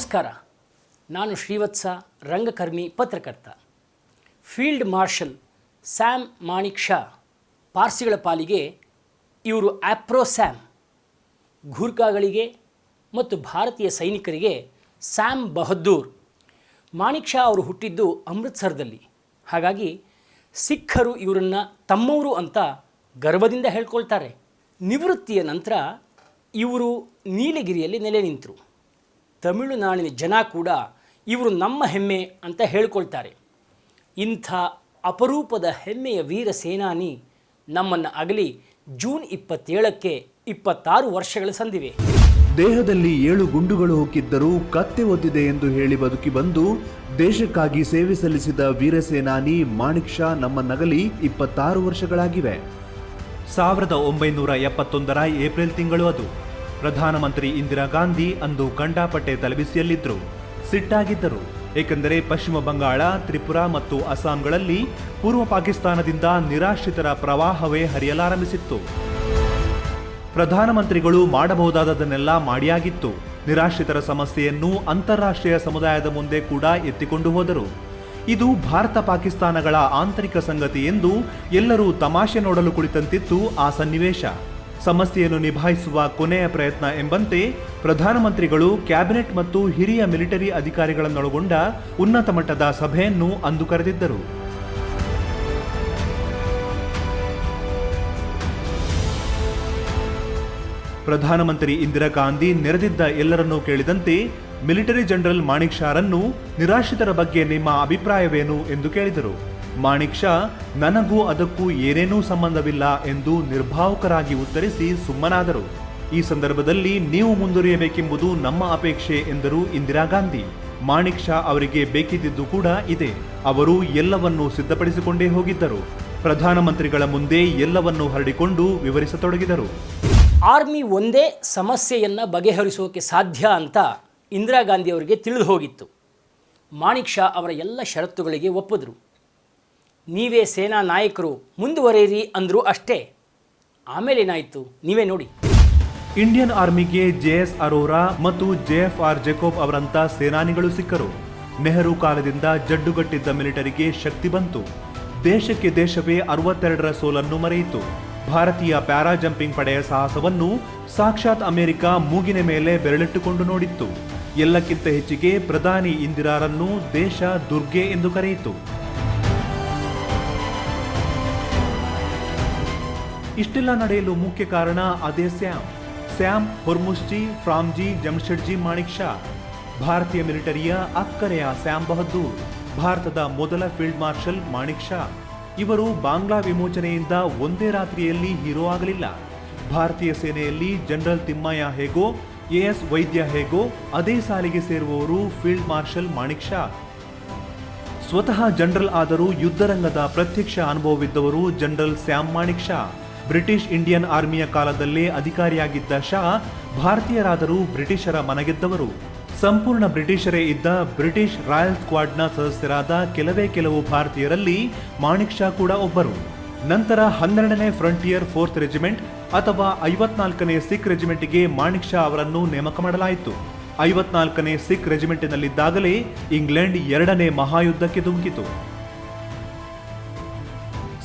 ನಮಸ್ಕಾರ. ನಾನು ಶ್ರೀವತ್ಸ, ರಂಗಕರ್ಮಿ, ಪತ್ರಕರ್ತ. Field marshal Sam Manekshaw, ಪಾರ್ಸಿಗಳ ಪಾಲಿಗೆ ಇವರು ಆಪ್ರೋ ಸ್ಯಾಮ್. ಘೂರ್ಖಾಗಳಿಗೆ ಮತ್ತು ಭಾರತೀಯ ಸೈನಿಕರಿಗೆ ಸ್ಯಾಮ್ ಬಹದ್ದೂರ್. ಮಾಣಿಕ್ ಶಾ ಅವರು ಹುಟ್ಟಿದ್ದು ಅಮೃತ್ಸರದಲ್ಲಿ. ಹಾಗಾಗಿ ಸಿಖ್ಖರು ಇವರನ್ನು ತಮ್ಮವರು ಅಂತ ಗರ್ವದಿಂದ ಹೇಳ್ಕೊಳ್ತಾರೆ. ನಿವೃತ್ತಿಯ ನಂತರ ಇವರು ನೀಲಗಿರಿಯಲ್ಲಿ ನೆಲೆ ನಿಂತರು. ತಮಿಳುನಾಡಿನ ಜನ ಕೂಡ ಇವರು ನಮ್ಮ ಹೆಮ್ಮೆ ಅಂತ ಹೇಳ್ಕೊಳ್ತಾರೆ. ಇಂಥ ಅಪರೂಪದ ಹೆಮ್ಮೆಯ ವೀರ ಸೇನಾನಿ ನಮ್ಮನ್ನು ಅಗಲಿ ಜೂನ್ ಇಪ್ಪತ್ತೇಳಕ್ಕೆ ಇಪ್ಪತ್ತಾರು ವರ್ಷಗಳು ಸಂದಿವೆ. ದೇಹದಲ್ಲಿ ಏಳು ಗುಂಡುಗಳು ಹೋಗಿದ್ದರೂ ಕತ್ತೆ ಒದ್ದಿದೆ ಎಂದು ಹೇಳಿ ಬದುಕಿ ಬಂದು ದೇಶಕ್ಕಾಗಿ ಸೇವೆ ಸಲ್ಲಿಸಿದ ವೀರಸೇನಾನಿ ಮಾಣಿಕ್ ಶಾ ನಮ್ಮ ನಗಲಿ ಇಪ್ಪತ್ತಾರು ವರ್ಷಗಳಾಗಿವೆ. ಸಾವಿರದ ಒಂಬೈನೂರ ಎಪ್ಪತ್ತೊಂದರ ಏಪ್ರಿಲ್ ತಿಂಗಳು ಅದು. ಪ್ರಧಾನಮಂತ್ರಿ ಇಂದಿರಾ ಗಾಂಧಿ ಅಂದು ಗಂಡಾಪಟ್ಟೆ ತಲೆಬಿಸಿಯಲ್ಲಿದ್ದರು ಸಿಟ್ಟಾಗಿದ್ದರು. ಏಕೆಂದರೆ ಪಶ್ಚಿಮ ಬಂಗಾಳ, ತ್ರಿಪುರಾ ಮತ್ತು ಅಸ್ಸಾಂಗಳಲ್ಲಿ ಪೂರ್ವ ಪಾಕಿಸ್ತಾನದಿಂದ ನಿರಾಶ್ರಿತರ ಪ್ರವಾಹವೇ ಹರಿಯಲಾರಂಭಿಸಿತ್ತು. ಪ್ರಧಾನಮಂತ್ರಿಗಳು ಮಾಡಬಹುದಾದದನ್ನೆಲ್ಲ ಮಾಡಿಯಾಗಿತ್ತು. ನಿರಾಶ್ರಿತರ ಸಮಸ್ಯೆಯನ್ನು ಅಂತಾರಾಷ್ಟ್ರೀಯ ಸಮುದಾಯದ ಮುಂದೆ ಕೂಡ ಎತ್ತಿಕೊಂಡು ಹೋದರು. ಇದು ಭಾರತ ಪಾಕಿಸ್ತಾನಗಳ ಆಂತರಿಕ ಸಂಗತಿ ಎಂದು ಎಲ್ಲರೂ ತಮಾಷೆ ನೋಡಲು ಕುಳಿತಂತಿತ್ತು ಆ ಸನ್ನಿವೇಶ. ಸಮಸ್ಯೆಯನ್ನು ನಿಭಾಯಿಸುವ ಕೊನೆಯ ಪ್ರಯತ್ನ ಎಂಬಂತೆ ಪ್ರಧಾನಮಂತ್ರಿಗಳು, ಕ್ಯಾಬಿನೆಟ್ ಮತ್ತು ಹಿರಿಯ ಮಿಲಿಟರಿ ಅಧಿಕಾರಿಗಳನ್ನೊಳಗೊಂಡ ಉನ್ನತ ಮಟ್ಟದ ಸಭೆಯನ್ನು ಅಂದು ಕರೆದಿದ್ದರು. ಪ್ರಧಾನಮಂತ್ರಿ ಇಂದಿರಾ ಗಾಂಧಿ ನೆರೆದಿದ್ದ ಎಲ್ಲರನ್ನೂ ಕೇಳಿದಂತೆ ಮಿಲಿಟರಿ ಜನರಲ್ ಮಾಣಿಕ್ ಶಾರನ್ನು ನಿರಾಶ್ರಿತರ ಬಗ್ಗೆ ನಿಮ್ಮ ಅಭಿಪ್ರಾಯವೇನು ಎಂದು ಕೇಳಿದರು. ಮಾಣಿಕ್ ಶಾ, ನನಗೂ ಅದಕ್ಕೂ ಏನೇನೂ ಸಂಬಂಧವಿಲ್ಲ ಎಂದು ನಿರ್ಭಾವುಕರಾಗಿ ಉತ್ತರಿಸಿ ಸುಮ್ಮನಾದರು. ಈ ಸಂದರ್ಭದಲ್ಲಿ ನೀವು ಮುಂದುವರಿಯಬೇಕೆಂಬುದು ನಮ್ಮ ಅಪೇಕ್ಷೆ ಎಂದರು ಇಂದಿರಾ ಗಾಂಧಿ. ಮಾಣಿಕ್ ಶಾ ಅವರಿಗೆ ಬೇಕಿದ್ದಿದ್ದು ಕೂಡ ಇದೆ. ಅವರು ಎಲ್ಲವನ್ನೂ ಸಿದ್ಧಪಡಿಸಿಕೊಂಡೇ ಹೋಗಿದ್ದರು. ಪ್ರಧಾನಮಂತ್ರಿಗಳ ಮುಂದೆ ಎಲ್ಲವನ್ನೂ ಹರಡಿಕೊಂಡು ವಿವರಿಸತೊಡಗಿದರು. ಆರ್ಮಿ ಒಂದೇ ಸಮಸ್ಯೆಯನ್ನು ಬಗೆಹರಿಸೋಕೆ ಸಾಧ್ಯ ಅಂತ ಇಂದಿರಾ ಗಾಂಧಿ ಅವರಿಗೆ ತಿಳಿದು ಹೋಗಿತ್ತು. ಮಾಣಿಕ್ ಶಾ ಅವರ ಎಲ್ಲ ಷರತ್ತುಗಳಿಗೆ ಒಪ್ಪಿದ್ರು. ನೀವೇ ಸೇನಾ ನಾಯಕರು ಮುಂದುವರೆಯಿರಿ ಅಂದರು ಅಷ್ಟೇ. ಆಮೇಲೆ ಏನಾಯಿತು ನೀವೇ ನೋಡಿ. ಇಂಡಿಯನ್ ಆರ್ಮಿಗೆ ಜೆಎಸ್ ಅರೋರಾ ಮತ್ತು ಜೆಎಫ್ಆರ್ ಜೆಕೋಬ್ ಅವರಂತ ಸೇನಾನಿಗಳು ಸಿಕ್ಕರು. ನೆಹರು ಕಾಲದಿಂದ ಜಡ್ಡುಗಟ್ಟಿದ್ದ ಮಿಲಿಟರಿಗೆ ಶಕ್ತಿ ಬಂತು. ದೇಶಕ್ಕೆ ದೇಶವೇ ಅರವತ್ತೆರಡರ ಸೋಲನ್ನು ಮರೆಯಿತು. ಭಾರತೀಯ ಪ್ಯಾರಾ ಜಂಪಿಂಗ್ ಪಡೆಯ ಸಾಹಸವನ್ನು ಸಾಕ್ಷಾತ್ ಅಮೆರಿಕ ಮೂಗಿನ ಮೇಲೆ ಬೆರಳಿಟ್ಟುಕೊಂಡು ನೋಡಿತ್ತು. ಎಲ್ಲಕ್ಕಿಂತ ಹೆಚ್ಚಿಗೆ ಪ್ರಧಾನಿ ಇಂದಿರಾರನ್ನು ದೇಶ ದುರ್ಗೆ ಎಂದು ಕರೆಯಿತು. ಇಷ್ಟೆಲ್ಲ ನಡೆಯಲು ಮುಖ್ಯ ಕಾರಣ ಅದೇ Sam. Sam Hormusji Framji, Jamshedji, Manekshaw. ಭಾರತೀಯ ಮಿಲಿಟರಿಯ ಅಕ್ಕರೆಯ ಸ್ಯಾಮ್ ಬಹದ್ದೂರ್, ಭಾರತದ ಮೊದಲ ಫೀಲ್ಡ್ ಮಾರ್ಷಲ್ ಮಾಣಿಕ್ ಶಾ. ಇವರು ಬಾಂಗ್ಲಾ ವಿಮೋಚನೆಯಿಂದ ಒಂದೇ ರಾತ್ರಿಯಲ್ಲಿ ಹೀರೋ ಆಗಲಿಲ್ಲ. ಭಾರತೀಯ ಸೇನೆಯಲ್ಲಿ ಜನರಲ್ ತಿಮ್ಮಯ್ಯ ಹೇಗೋ, ಎಎಸ್ ವೈದ್ಯ ಹೇಗೋ, ಅದೇ ಸಾಲಿಗೆ ಸೇರುವವರು ಫೀಲ್ಡ್ ಮಾರ್ಷಲ್ ಮಾಣಿಕ್ ಶಾ. ಸ್ವತಃ ಜನರಲ್ ಆದರೂ ಯುದ್ಧರಂಗದ ಪ್ರತ್ಯಕ್ಷ ಅನುಭವವಿದ್ದವರು general Sam Manekshaw. British Indian ಆರ್ಮಿಯ ಕಾಲದಲ್ಲೇ ಅಧಿಕಾರಿಯಾಗಿದ್ದ ಶಾ ಭಾರತೀಯರಾದರೂ ಬ್ರಿಟಿಷರ ಮನಗೆದ್ದವರು. ಸಂಪೂರ್ಣ ಬ್ರಿಟಿಷರೇ ಇದ್ದ ಬ್ರಿಟಿಷ್ ರಾಯಲ್ ಸ್ಕ್ವಾಡ್ನ ಸದಸ್ಯರಾದ ಕೆಲವೇ ಕೆಲವು ಭಾರತೀಯರಲ್ಲಿ ಮಾಣಿಕ್ ಶಾ ಕೂಡ ಒಬ್ಬರು. ನಂತರ ಹನ್ನೆರಡನೇ ಫ್ರಂಟಿಯರ್ ಫೋರ್ತ್ ರೆಜಿಮೆಂಟ್ ಅಥವಾ ಐವತ್ನಾಲ್ಕನೇ ಸಿಖ್ ರೆಜಿಮೆಂಟ್ಗೆ ಮಾಣಿಕ್ ಶಾ ಅವರನ್ನು ನೇಮಕ ಮಾಡಲಾಯಿತು. ಐವತ್ನಾಲ್ಕನೇ ಸಿಖ್ ರೆಜಿಮೆಂಟ್ನಲ್ಲಿದ್ದಾಗಲೇ ಇಂಗ್ಲೆಂಡ್ ಎರಡನೇ ಮಹಾಯುದ್ಧಕ್ಕೆ ಧುಮುಕಿತು.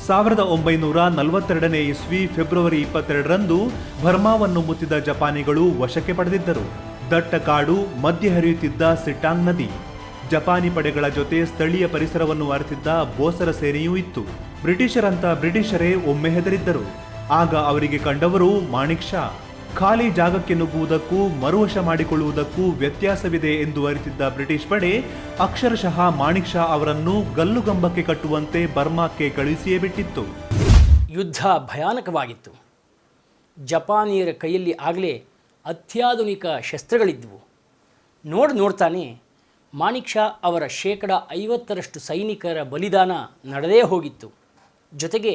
ಸಾವಿರದ ಒಂಬೈನೂರ ನಲವತ್ತೆರಡನೇ ಇಸ್ವಿ ಫೆಬ್ರವರಿ ಇಪ್ಪತ್ತೆರಡರಂದು ಬರ್ಮಾವನ್ನು ಮುತ್ತಿದ ಜಪಾನಿಗಳು ವಶಕ್ಕೆ ಪಡೆದಿದ್ದರು. ದಟ್ಟ ಕಾಡು ಮಧ್ಯೆ ಹರಿಯುತ್ತಿದ್ದ ಸಿಟ್ಟಾಂಗ್ ನದಿ. ಜಪಾನಿ ಪಡೆಗಳ ಜೊತೆ ಸ್ಥಳೀಯ ಪರಿಸರವನ್ನು ಅರಿತಿದ್ದ ಬೋಸರ ಸೇನೆಯೂ ಇತ್ತು. ಬ್ರಿಟಿಷರಂತ ಬ್ರಿಟಿಷರೇ ಒಮ್ಮೆ ಹೆದರಿದ್ದರು. ಆಗ ಅವರಿಗೆ ಕಂಡವರು ಮಾಣಿಕ್ ಶಾ. ಖಾಲಿ ಜಾಗಕ್ಕೆ ನುಗ್ಗುವುದಕ್ಕೂ, ಮರುವಶ ಮಾಡಿಕೊಳ್ಳುವುದಕ್ಕೂ ವ್ಯತ್ಯಾಸವಿದೆ ಎಂದು ಅರಿತಿದ್ದ ಬ್ರಿಟಿಷ್ ಪಡೆ, ಅಕ್ಷರಶಃ ಮಾಣಿಕ್ ಶಾ ಅವರನ್ನು ಗಲ್ಲುಗಂಬಕ್ಕೆ ಕಟ್ಟುವಂತೆ ಬರ್ಮಾಕ್ಕೆ ಕಳುಹಿಸಿಯೇ ಬಿಟ್ಟಿತ್ತು. ಯುದ್ಧ ಭಯಾನಕವಾಗಿತ್ತು. ಜಪಾನಿಯರ ಕೈಯಲ್ಲಿ ಆಗಲೇ ಅತ್ಯಾಧುನಿಕ ಶಸ್ತ್ರಗಳಿದ್ದವು ನೋಡಿ ನೋಡ್ತಾನೆ, ಮಾಣಿಕ್ ಶಾ ಅವರ ಶೇಕಡ ಐವತ್ತರಷ್ಟು ಸೈನಿಕರ ಬಲಿದಾನ ನಡೆದೇ ಹೋಗಿತ್ತು. ಜೊತೆಗೆ,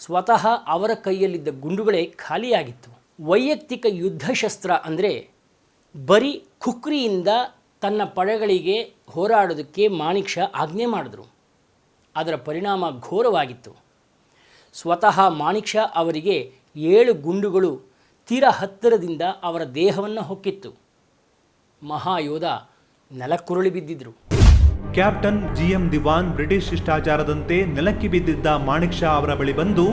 ಸ್ವತಃ ಅವರ ಕೈಯಲ್ಲಿದ್ದ ಗುಂಡುಗಳೇ ಖಾಲಿಯಾಗಿತ್ತು. ವೈಯಕ್ತಿಕ ಯುದ್ಧಶಸ್ತ್ರ ಅಂದರೆ ಬರೀ ಖುಕ್ರಿಯಿಂದ ತನ್ನ ಪಡೆಗಳಿಗೆ ಹೋರಾಡೋದಕ್ಕೆ ಮಾಣಿಕ್ಷ ಆಜ್ಞೆ ಮಾಡಿದ್ರು. ಅದರ ಪರಿಣಾಮ ಘೋರವಾಗಿತ್ತು. ಸ್ವತಃ ಮಾಣಿಕ್ಷ ಅವರಿಗೆ ಏಳು ಗುಂಡುಗಳು ತೀರ ಹತ್ತಿರದಿಂದ ಅವರ ದೇಹವನ್ನು ಹೊಕ್ಕಿತ್ತು. ಮಹಾಯೋಧ ನೆಲಕ್ಕುರುಳಿ ಬಿದ್ದಿದ್ರು. Captain G M Diwan British ಶಿಷ್ಟಾಚಾರದಂತೆ ನೆಲಕ್ಕೆ ಬಿದ್ದಿದ್ದ ಮಾಣಿಕ್ ಶಾ ಅವರ ಬಳಿ ಬಂದು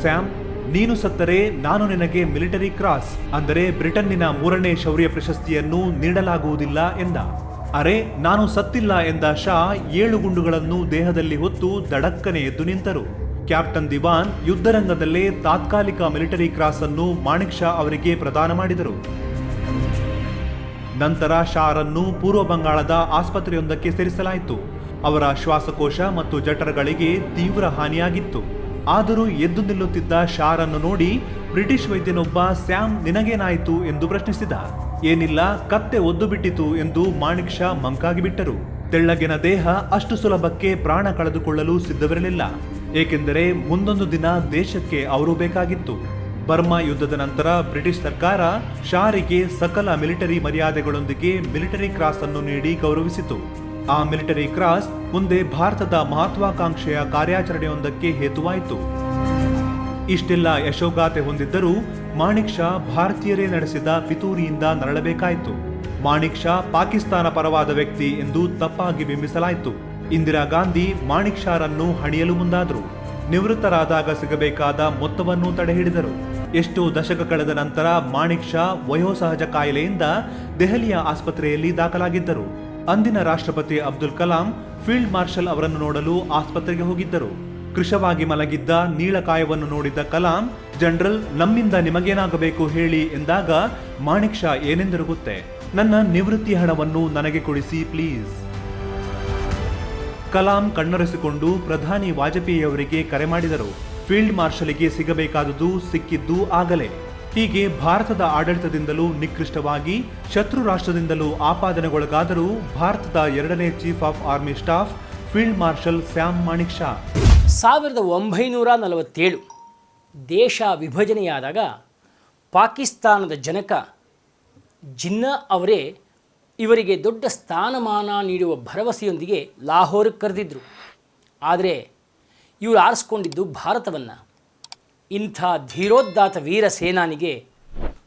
ಸ್ಯಾಮ್ ನೀನು ಸತ್ತರೆ, ನಾನು ನಿನಗೆ ಮಿಲಿಟರಿ ಕ್ರಾಸ್. ಅಂದರೆ ಬ್ರಿಟನ್ನಿನ ಮೂರನೇ ಶೌರ್ಯ ಪ್ರಶಸ್ತಿಯನ್ನು ನೀಡಲಾಗುವುದಿಲ್ಲ ಎಂದ. ಅರೆ, ನಾನು ಸತ್ತಿಲ್ಲ ಎಂದ ಶಾ ಏಳು ಗುಂಡುಗಳನ್ನು ದೇಹದಲ್ಲಿ ಹೊತ್ತು ದಡಕ್ಕನೆ ಎದ್ದು ನಿಂತರು. ಕ್ಯಾಪ್ಟನ್ ದಿವಾನ್ ಯುದ್ಧರಂಗದಲ್ಲೇ ತಾತ್ಕಾಲಿಕ ಮಿಲಿಟರಿ ಕ್ರಾಸ್ ಅನ್ನು ಮಾಣಿಕ್ ಶಾ ಅವರಿಗೆ ಪ್ರದಾನ ಮಾಡಿದರು. ನಂತರ ಶಾರನ್ನು ಪೂರ್ವ ಬಂಗಾಳದ ಆಸ್ಪತ್ರೆಯೊಂದಕ್ಕೆ ಸೇರಿಸಲಾಯಿತು. ಅವರ ಶ್ವಾಸಕೋಶ ಮತ್ತು ಜಠರಗಳಿಗೆ ತೀವ್ರ ಹಾನಿಯಾಗಿತ್ತು. ಆದರೂ ಎದ್ದು ನಿಲ್ಲುತ್ತಿದ್ದ ಶಾರನ್ನು ನೋಡಿ ಬ್ರಿಟಿಷ್ ವೈದ್ಯನೊಬ್ಬ, ಸ್ಯಾಮ್, ನಿನಗೇನಾಯಿತು? ಎಂದು ಪ್ರಶ್ನಿಸಿದ. ಏನಿಲ್ಲ, ಕತ್ತೆ ಒದ್ದು ಬಿಟ್ಟಿತು ಎಂದು ಮಾಣಿಕ್ ಶಾ ಮಂಕಾಗಿ ಬಿಟ್ಟರು. ತೆಳ್ಳಗಿನ ದೇಹ ಅಷ್ಟು ಸುಲಭಕ್ಕೆ ಪ್ರಾಣ ಕಳೆದುಕೊಳ್ಳಲು ಸಿದ್ಧವಿರಲಿಲ್ಲ. ಏಕೆಂದರೆ ಮುಂದೊಂದು ದಿನ ದೇಶಕ್ಕೆ ಅವರು ಬೇಕಾಗಿತ್ತು. ಬರ್ಮಾ ಯುದ್ಧದ ನಂತರ ಬ್ರಿಟಿಷ್ ಸರ್ಕಾರ ಶಾರಿಗೆ ಸಕಲ ಮಿಲಿಟರಿ ಮರ್ಯಾದೆಗಳೊಂದಿಗೆ ಮಿಲಿಟರಿ ಕ್ರಾಸ್ ಅನ್ನು ನೀಡಿ ಗೌರವಿಸಿತು. ಆ ಮಿಲಿಟರಿ ಕ್ರಾಸ್ ಮುಂದೆ ಭಾರತದ ಮಹತ್ವಾಕಾಂಕ್ಷೆಯ ಕಾರ್ಯಾಚರಣೆಯೊಂದಕ್ಕೆ ಹೇತುವಾಯಿತು. ಇಷ್ಟೆಲ್ಲ ಯಶೋಗಾಥೆ ಹೊಂದಿದ್ದರೂ ಮಾಣಿಕ್ ಶಾ ಭಾರತೀಯರೇ ನಡೆಸಿದ ಪಿತೂರಿಯಿಂದ ನರಳಬೇಕಾಯಿತು. ಮಾಣಿಕ್ ಶಾ ಪಾಕಿಸ್ತಾನ ಪರವಾದ ವ್ಯಕ್ತಿ ಎಂದು ತಪ್ಪಾಗಿ ಬಿಂಬಿಸಲಾಯಿತು. ಇಂದಿರಾ ಗಾಂಧಿ ಮಾಣಿಕ್ ಶಾರನ್ನು ಹಣಿಯಲು ಮುಂದಾದರು. ನಿವೃತ್ತರಾದಾಗ ಸಿಗಬೇಕಾದ ಮೊತ್ತವನ್ನು ತಡೆಹಿಡಿದರು. ಎಷ್ಟು ದಶಕ ಕಳೆದ ನಂತರ ಮಾಣಿಕ್ ಶಾ ವಯೋಸಹಜ ಕಾಯಿಲೆಯಿಂದ ದೆಹಲಿಯ ಆಸ್ಪತ್ರೆಯಲ್ಲಿ ದಾಖಲಾಗಿದ್ದರು. ಅಂದಿನ ರಾಷ್ಟ್ರಪತಿ ಅಬ್ದುಲ್ ಕಲಾಂ ಫೀಲ್ಡ್ ಮಾರ್ಷಲ್ ಅವರನ್ನು ನೋಡಲು ಆಸ್ಪತ್ರೆಗೆ ಹೋಗಿದ್ದರು. ಕೃಶವಾಗಿ ಮಲಗಿದ್ದ ನೀಳಕಾಯವನ್ನು ನೋಡಿದ್ದ ಕಲಾಂ, ಜನರಲ್, ನಮ್ಮಿಂದ ನಿಮಗೇನಾಗಬೇಕು ಹೇಳಿ ಎಂದಾಗ, ಮಾಣಿಕ್ ಶಾ ಏನೆಂದರು ನನ್ನ ನಿವೃತ್ತಿ ಹಣವನ್ನು ನನಗೆ ಕೊಡಿಸಿ, ಪ್ಲೀಸ್. ಕಲಾಂ ಕಣ್ಣೊರೆಸಿಕೊಂಡು ಪ್ರಧಾನಿ ವಾಜಪೇಯಿಯವರಿಗೆ ಕರೆ ಮಾಡಿದರು. ಫೀಲ್ಡ್ ಮಾರ್ಷಲ್ಗೆ ಸಿಗಬೇಕಾದದ್ದು ಸಿಕ್ಕಿದ್ದು ಆಗಲೇ. ಹೀಗೆ ಭಾರತದ ಆಡಳಿತದಿಂದಲೂ ನಿಕೃಷ್ಟವಾಗಿ, ಶತ್ರು ರಾಷ್ಟ್ರದಿಂದಲೂ ಆಪಾದನೆಗೊಳಗಾದರೂ ಭಾರತದ ಎರಡನೇ chief of army staff field marshal Sam Manekshaw. ಸಾವಿರದ ಒಂಬೈನೂರ ನಲವತ್ತೇಳು ದೇಶ ವಿಭಜನೆಯಾದಾಗ ಪಾಕಿಸ್ತಾನದ ಜನಕ ಜಿನ್ನಾ ಅವರೇ ಇವರಿಗೆ ದೊಡ್ಡ ಸ್ಥಾನಮಾನ ನೀಡುವ ಭರವಸೆಯೊಂದಿಗೆ ಲಾಹೋರ್ಗೆ ಕರೆದಿದ್ದರು ಆದರೆ ಇವರು ಆರಿಸ್ಕೊಂಡಿದ್ದು ಭಾರತವನ್ನು. ಇಂಥ ಧೀರೋದ್ದಾತ ವೀರ ಸೇನಾನಿಗೆ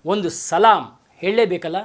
ಒಂದು ಸಲಾಂ ಹೇಳಲೇಬೇಕಲ್ಲ?